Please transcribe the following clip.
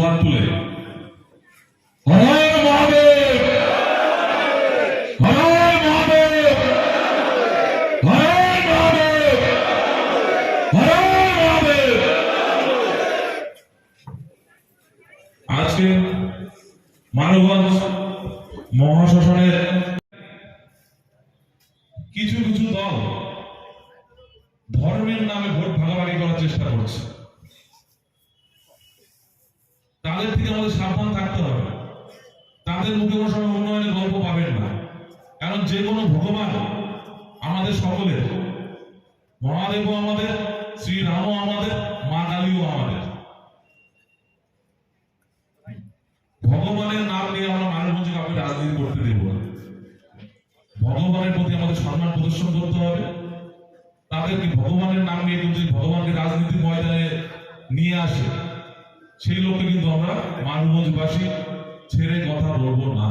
হাত তুলে আজকে মানবগঞ্জ মহাশ্মশানের কিছু কিছু দল ধর্মের নামে ভোট ভাগাভাগি করার চেষ্টা করছে। তাদের থেকে আমাদের সাবধান থাকতে হবে। তাদের মুখে কোনো সময় উন্নয়নের গল্প পাবেন না। কারণ যে কোনো ভগবান আমাদের সকলের মহাদেবও আমাদের, শ্রীরামও আমাদের, মা কালীও আমাদের। ভগবানের নাম নিয়ে আমরা মানুষকে কাউকে রাজনীতি করতে দেব ভগবানের প্রতি আমাদের সম্মান প্রদর্শন করতে হবে। তাদেরকে ভগবানের নাম নিয়ে কিন্তু ভগবানকে রাজনীতির ময়দানে নিয়ে আসে সেই লোককে কিন্তু আমরা মানবগঞ্জবাসী ছেড়ে কথা বলব না।